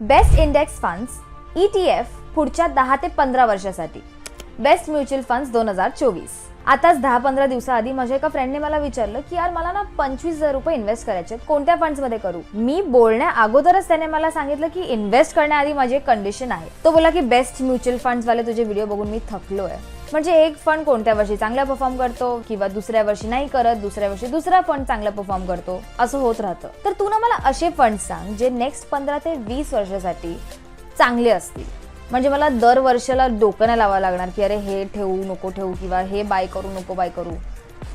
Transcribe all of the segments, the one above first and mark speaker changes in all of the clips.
Speaker 1: Best index funds E T F पुढच्या दहा ते पंधरा वर्षासाठी. बेस्ट म्युच्युअल फंड्स दोन हजार चोवीस. आताच दहा पंधरा दिवसाआधी माझ्या एका फ्रेंडने मला विचारलं की यार मला ना पंचवीस हजार रुपये इन्व्हेस्ट करायचे आहेत. कोणत्या फंड्समध्ये मध्ये करू? मी बोलण्या अगोदरच त्याने मला सांगितलं की इन्व्हेस्ट करण्याआधी माझी एक कंडिशन आहे. तो बोला की बेस्ट म्युच्युअल फंड्स वाले तुझे व्हिडिओ बघून मी थकलो आहे म्हणजे एक फंड कोणत्या वर्षी चांगला परफॉर्म करतो किंवा दुसऱ्या वर्षी नाही करत दुसऱ्या वर्षी दुसरा फंड चांगला परफॉर्म करतो? असं होत राहतं. तर तू ना मला असे फंड सांग जे नेक्स्ट पंधरा ते वीस वर्षासाठी चांगले असतील. म्हणजे मला दर वर्षाला डोकं नाही लावावं लागणार की अरे हे ठेवू नको ठेवू किंवा हे बाय करू नको बाय करू.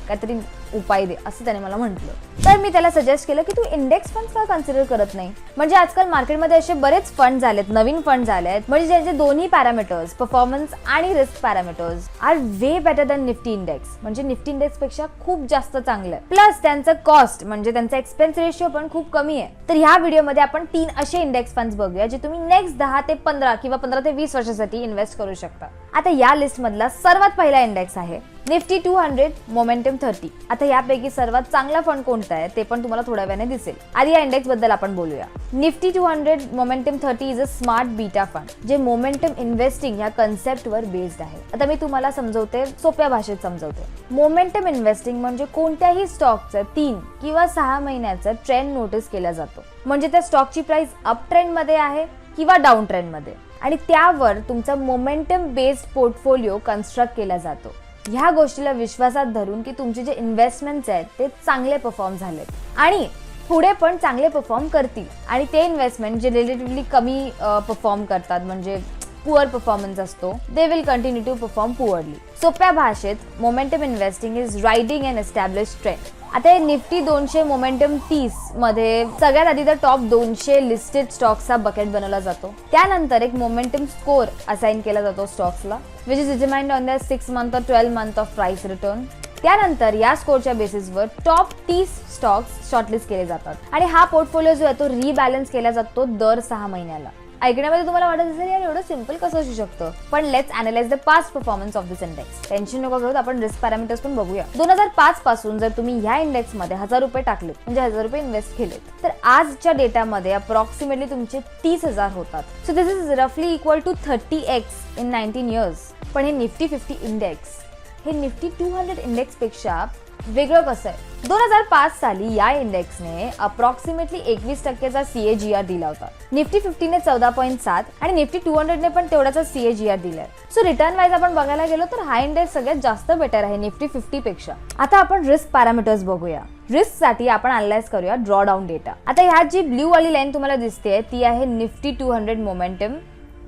Speaker 1: काहीतरी उपाय दे असं त्याने मला म्हटलं. तर मी त्याला सजेस्ट केलं की तू इंडेक्स फंड का कन्सिडर करत नाही? म्हणजे आजकाल मार्केटमध्ये असे बरेच फंड झालेत नवीन फंड झाले आहेत म्हणजे ज्याचे दोन्ही पॅरामीटर्स परफॉर्मन्स आणि risk parameters are way better than Nifty index म्हणजे निफ्टी इंडेक्सपेक्षा खूप जास्त चांगलं आहे. प्लस त्यांचं कॉस्ट म्हणजे त्यांचा एक्सपेन्स रेशिओ पण खूप कमी आहे. तर ह्या व्हिडिओमध्ये आपण तीन असे इंडेक्स फंड बघूया जे तुम्ही नेक्स्ट दहा ते पंधरा किंवा पंधरा ते वीस वर्षासाठी इन्व्हेस्ट करू शकता. आता या लिस्ट मधला सर्वात पहिला इंडेक्स आहे. Nifty two hundred momentum thirty आता यापैकी सर्वात चांगला फंड कोणता आहे ते पण तुम्हाला थोड्या वेळाने दिसेल. आधी या इंडेक्सबद्दल आपण बोलूया. Nifty two hundred momentum thirty is a smart beta fund जे मोमेंटम इन्व्हेस्टिंग ह्या कन्सेप्टवर बेस्ड आहे. आता मी तुम्हाला समजवते सोप्या भाषेत समजवते. मोमेंटम इन्व्हेस्टिंग म्हणजे कोणत्याही स्टॉकचं तीन किंवा सहा महिन्याचं ट्रेंड नोटीस केला जातो. म्हणजे त्या स्टॉकची प्राइस अप ट्रेंडमध्ये आहे किंवा डाऊन ट्रेंडमध्ये. आणि त्यावर तुमचा मोमेंटम बेस्ड पोर्टफोलिओ कन्स्ट्रक्ट केला जातो. ह्या गोष्टीला विश्वासात धरून की तुमचे जे इन्व्हेस्टमेंट्स आहेत ते चांगले परफॉर्म झालेत. आणि पुढे पण चांगले परफॉर्म करतील. आणि ते इन्व्हेस्टमेंट जे रिलेटिव्हली कमी परफॉर्म करतात म्हणजे पुअर परफॉर्मन्स असतो they will continue to perform poorly सोप्या भाषेत momentum investing is riding and establish trend आता हे निफ्टी दोनशे मोमेंटम तीसमध्ये सगळ्यात आधी तर टॉप दोनशे लिस्टेड स्टॉक्सचा बकेट बनवला जातो. त्यानंतर एक मोमेंटम स्कोर असाइन केला जातो स्टॉक्सला which is determined on the six month or twelve month of price return त्यानंतर या स्कोरच्या बेसिसवर टॉप तीस स्टॉक्स शॉर्टलिस्ट केले जातात. आणि हा पोर्टफोलिओ जो आहे तो रिबॅलन्स केला जातो दर सहा महिन्याला. ऐकण्यामध्ये तुम्हाला वाटत असेल यार एवढं सिंपल कसं असू शकतं? पण let's analyse the past performance of this index tension नको घेऊन आपण रिस्क पॅरामीटर्स पण बघूया. दोन हजार पाच पासून जर तुम्ही ह्या इंडेक्समध्ये हजार रुपये टाकले म्हणजे हजार रुपये इन्व्हेस्ट केलेत तर आजच्या डेटामध्ये अप्रॉक्सिमेटली तुमचे तीस हजार होतात. सो दिस इज रफली equal to thirty X in nineteen years पण हे निफ्टी फिफ्टी इंडेक्स हे निफ्टी टू हंड्रेड इंडेक्सपेक्षा वेगळं कसं आहे? दोन हजार पाच साली या इंडेक्सने अप्रॉक्सिमेटली एकवीस टक्क्याचा सीए जी आर दिला होता. निफ्टी फिफ्टीने चौदा पॉईंट सात आणि निफ्टी टू हंड्रेडने पण तेवढाचा C A G R. So return wise आपण बघायला गेलो तर हा इंडेक्स सगळ्यात जास्त बेटर आहे निफ्टी फिफ्टी पेक्षा. आता आपण रिस्क पॅरामीटर्स बघूया. रिस्कसाठी आपण अनलाइज करूया ड्रॉ डाऊन डेटा आता ह्यात जी ब्ल्यू वाली लाईन तुम्हाला दिसते ती आहे Nifty two hundred momentum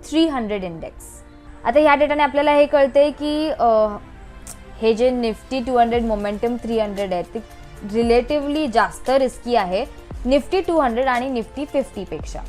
Speaker 1: three hundred index आता ह्या डेटाने आपल्याला हे कळते की हे जे Nifty two hundred momentum three hundred आहे ते रिलेटिव्हली जास्त रिस्की आहे. निफ्टी टू हंड्रेड आणि निफ्टी फिफ्टीपेक्षा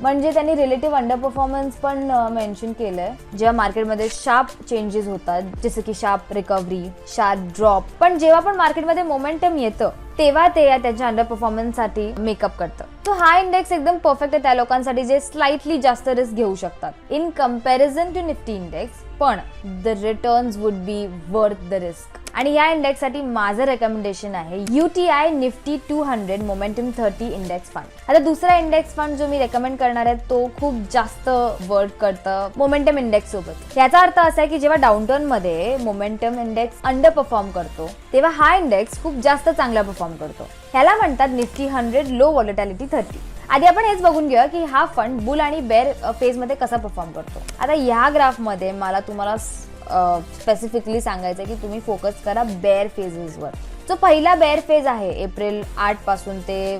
Speaker 1: म्हणजे त्यांनी रिलेटिव्ह अंडर परफॉर्मन्स पण मेन्शन आहे जेव्हा मार्केटमध्ये शार्प चेंजेस होतात जसं की शार्प रिकव्हरी शार्प ड्रॉप पण जेव्हा पण मार्केटमध्ये मोमेंटम येतं तेव्हा ते या त्यांच्या अंडर परफॉर्मन्ससाठी मेकअप करतं. तो हा इंडेक्स एकदम परफेक्ट आहे त्या लोकांसाठी जे स्लाइटली जास्त रिस्क घेऊ शकतात. In comparison to Nifty index पण the returns would be worth the risk आणि या इंडेक्ससाठी माझं रेकमेंडेशन आहे. UTI Nifty two hundred momentum thirty index fund आता दुसरा इंडेक्स फंड जो मी रेकमेंड करणार आहे तो खूप जास्त वर्क करतं. मोमेंटम इंडेक्स सोबत. याचा अर्थ असा आहे की जेव्हा डाऊनटर्नमध्ये मोमेंटम इंडेक्स अंडर परफॉर्म करतो तेव्हा हा इंडेक्स खूप जास्त चांगला परफॉर्म करतो. ह्याला म्हणतात Nifty hundred low volatility thirty आधी आपण हेच बघून घेऊया की हा फंड बुल आणि बेअर फेजमध्ये कसा परफॉर्म करतो. आता ह्या ग्राफमध्ये मला तुम्हाला स्पेसिफिकली सांगायचं आहे की तुम्ही फोकस करा बेअर फेजेसवर जो पहिला बेअर फेज आहे एप्रिल आठपासून ते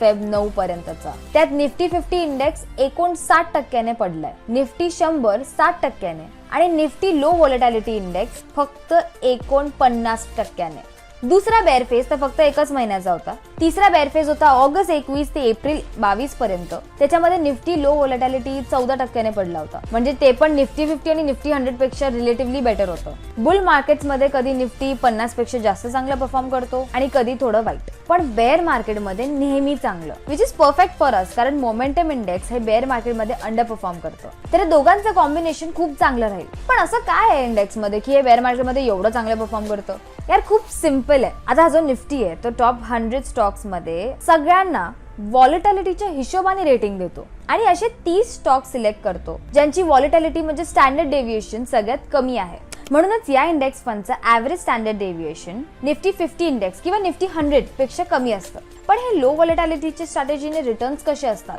Speaker 1: फेब नऊ पर्यंतचा त्यात निफ्टी फिफ्टी इंडेक्स एकोणसाठ टक्क्याने पडलाय. निफ्टी शंभर साठ टक्क्याने आणि निफ्टी लो वॉलिटॅलिटी इंडेक्स फक्त एकोणपन्नास टक्क्याने. दुसरा बेअर फेज तर फक्त एकच महिन्याचा होता. तिसरा बेअर फेज होता ऑगस्ट एकवीस ते एप्रिल बावीस पर्यंत. त्याच्यामध्ये निफ्टी लो वॉलिटॅलिटी चौदा टक्क्याने पडला होता. म्हणजे ते पण निफ्टी फिफ्टी आणि निफ्टी हंड्रेडपेक्षा रिलेटिव्हली बेटर होतं. बुल मार्केट्समध्ये कधी निफ्टी पन्नासपेक्षा जास्त चांगला परफॉर्म करतो आणि कधी थोडं वाईट. पण बेअर मार्केटमध्ये नेहमी चांगलं. Which is perfect for us कारण मोमेंटम इंडेक्स हे बेअर मार्केटमध्ये अंडर परफॉर्म करतं. तर दोघांचं कॉम्बिनेशन खूप चांगलं राहील. पण असं काय आहे इंडेक्समध्ये की हे बेअर मार्केटमध्ये एवढं चांगलं परफॉर्म करतं? यार खूप सिंपल आहे. आता हा जो निफ्टी आहे तो टॉप हंड्रेड स्टॉक्समध्ये सगळ्यांना व्हॉलिटॅलिटीच्या हिशोबाने रेटिंग देतो. आणि असे तीस स्टॉक सिलेक्ट करतो ज्यांची व्हॉलिटॅलिटी म्हणजे स्टँडर्ड डेव्हिएशन सगळ्यात कमी आहे. म्हणूनच या index फंडचं average standard deviation Nifty fifty index किंवा निफ्टी हंड्रेडपेक्षा कमी असतं. पण हे लो वॉलेटॅलिटीचे स्ट्रॅटेजीने रिटर्न्स कसे असतात?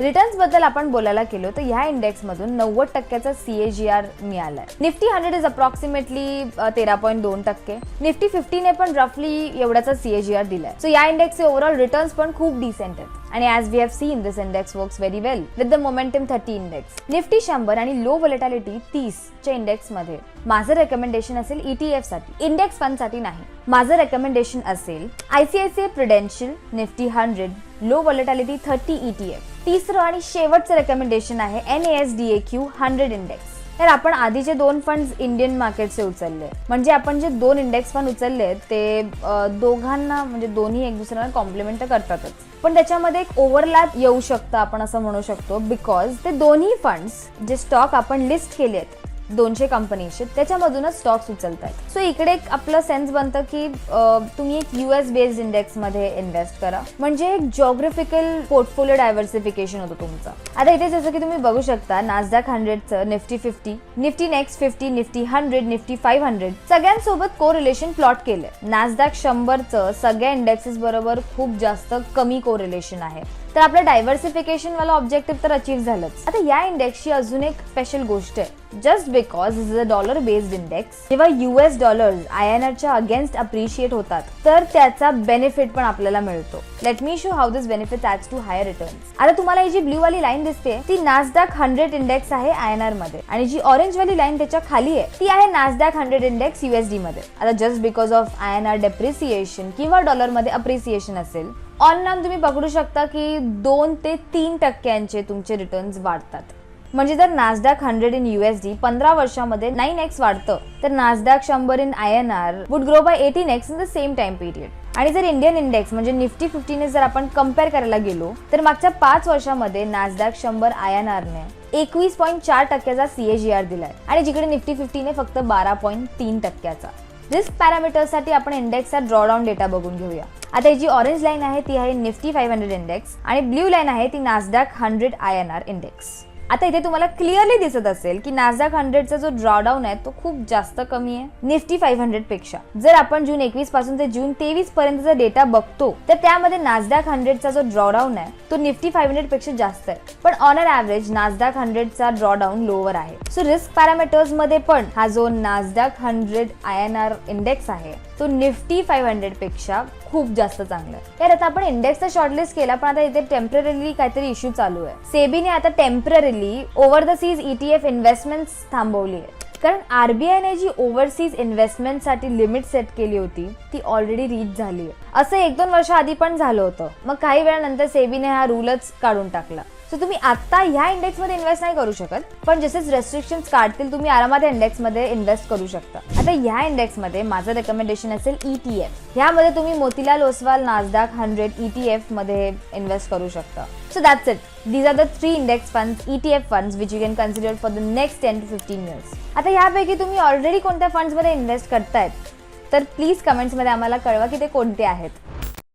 Speaker 1: रिटर्न्सबद्दल आपण बोलायला गेलो तर ह्या इंडेक्स मधून नव्वद टक्क्याचा सीएजीआर मिळालाय. निफ्टी हंड्रेड इज अप्रॉक्सिमेटली तेरा पॉईंट दोन टक्के. निफ्टी फिफ्टीने पण रफली एवढ्याचा सीएजीआर दिलाय. सो या इंडेक्सचे ओव्हरऑल रिटर्न्स पण खूप डिसेंट आहेत. आणि as we have seen this index works very well with the momentum thirty index Nifty शंभर आणि लो व्हॉलिटॅलिटी तीस च्या इंडेक्समध्ये. माझं रेकमेंडेशन असेल ईटीएफसाठी. इंडेक्स फंडसाठी नाही. माझं रेकमेंडेशन असेल ICICI Prudential Nifty hundred low volatility thirty ETF तिसरं आणि शेवटचं रेकमेंडेशन आहे N S D A Q hundred index तर आपण आधीचे दोन फंड इंडियन मार्केटचे उचलले म्हणजे आपण जे दोन इंडेक्स फंड उचलले ते दोघांना म्हणजे दोन्ही एक दुसऱ्यांना कॉम्प्लिमेंट करतातच. पण त्याच्यामध्ये एक ओव्हरलॅप येऊ शकतं आपण असं म्हणू शकतो बिकॉज ते दोन्ही फंड्स जे स्टॉक आपण लिस्ट केले आहेत दोनशे कंपनीचे त्याच्यामधूनच स्टॉक्स उचलत आहेत सो इकडे एक आपलं सेन्स बनतं की तुम्ही एक युएस बेस्ड इंडेक्समध्ये इन्व्हेस्ट करा. म्हणजे एक जॉग्राफिकल पोर्टफोलिओ डायव्हर्सिफिकेशन होतं तुमचं. आता इथे जसं की तुम्ही बघू शकता NASDAQ हंड्रेडचं Nifty fifty Nifty next fifty Nifty hundred Nifty five hundred सगळ्यांसोबत को रिलेशन प्लॉट केलंय. नासडॅक शंभरचं सगळ्या इंडेक्सेस बरोबर खूप जास्त कमी को रिलेशन आहे. तर आपलं डायव्हर्सिफिकेशन वाला ऑब्जेक्टिव्ह तर अचीव्ह झालंच. आता या इंडेक्सची अजून एक स्पेशल गोष्ट आहे. Just because is a dollar based index जेव्हा युएस डॉलर आय एन आरच्या अगेन्स्ट अप्रिशिएट होतात तर त्याचा बेनिफिट पण आपल्याला मिळतो. Let me show how this benefit adds to higher return आता तुम्हाला ही जी ब्ल्यू वाली लाईन दिसते ती नासडॅक हंड्रेड इंडेक्स आहे आय एन आरमध्ये. आणि जी ऑरेंज वाली लाईन त्याच्याखाली आहे ती आहे नासडॅक हंड्रेड इंडेक्स युएसडी मध्ये. आता just because of I N R depreciation किंवा डॉलरमध्ये अप्रिसिएशन असेल ऑनलाईन तुम्ही पकडू शकता की दोन ते तीन टक्क्यांचे तुमचे रिटर्न्स वाढतात. म्हणजे जर नासडॅक हंड्रेड इन युएसडी पंधरा वर्षामध्ये नाईन एक्स वाढतं तर नासडॅक शंभर in I N R would grow by eighteen X in the same time period आणि जर इंडियन इंडेक्स म्हणजे निफ्टी फिफ्टीने जर आपण कंपेअर करायला गेलो तर मागच्या पाच वर्षामध्ये नासडॅक शंभर आय एन आरने एकवीस पॉईंट चार टक्क्याचा सीएजीआर दिलाय. आणि जिकडे निफ्टी फिफ्टीने फक्त बारा पॉईंट तीन टक्क्याचा. रिस्क पॅरामीटर्ससाठी आपण इंडेक्सचा ड्रॉडाऊन डेटा बघून घेऊया. आता ही जी ऑरेंज लाईन आहे ती आहे निफ्टी फाईव्ह हंड्रेड इंडेक्स आणि ब्ल्यू लाईन आहे ती NASDAQ hundred I N R index आता इथे तुम्हाला क्लिअरली दिसत असेल की नासडॅक हंड्रेडचा जो ड्रॉडाऊन आहे तो खूप जास्त कमी आहे. निफ्टी फाईव्ह हंड्रेडपेक्षा. जर आपण जून एकवीसपासून ते जून तेवीस पर्यंतचा डेटा बघतो तर त्यामध्ये नासडॅक हंड्रेडचा जो ड्रॉडाऊन आहे तो निफ्टी फाईव्ह हंड्रेडपेक्षा जास्त आहे. पण ऑन अन ॲव्हरेज नासडॅक हंड्रेडचा ड्रॉडाऊन लोअर आहे. सो रिस्क पॅरामीटर्समध्ये पण हा जो NASDAQ hundred I N R index आहे तो निफ्टी फाईव्ह हंड्रेडपेक्षा खूप जास्त चांगला आहे. यार आता आपण इंडेक्सचा शॉर्टलिस्ट केला पण आता इथे टेम्पररीली काहीतरी इश्यू चालू आहे. सेबीने आता temporarily over the seas E T F investment थांबवली आहे कारण आरबीआयने जी ओव्हरसीज इन्व्हेस्टमेंटसाठी लिमिट सेट केली होती ती ऑलरेडी रीच झाली आहे. असं एक दोन वर्ष आधी पण झालं होतं. मग काही वेळानंतर सेबीने हा रूलच काढून टाकला. सो तुम्ही आता ह्या इंडेक्समध्ये इन्व्हेस्ट नाही करू शकत पण जसेच रेस्ट्रिक्शन्स काढतील तुम्ही आरामात इंडेक्समध्ये इन्व्हेस्ट करू शकता. आता ह्या इंडेक्समध्ये माझं रेकमेंडेशन असेल ई टी एफ ह्यामध्ये तुम्ही Motilal Oswal NASDAQ hundred E T एफमध्ये invest करू शकता. So that's it these are the three index funds E T F funds which you can consider for the next ten to fifteen years आता ह्यापैकी तुम्ही already कोणत्या फंड्समध्ये invest करतायत? तर please कमेंट्समध्ये आम्हाला कळवा की ते कोणते आहेत.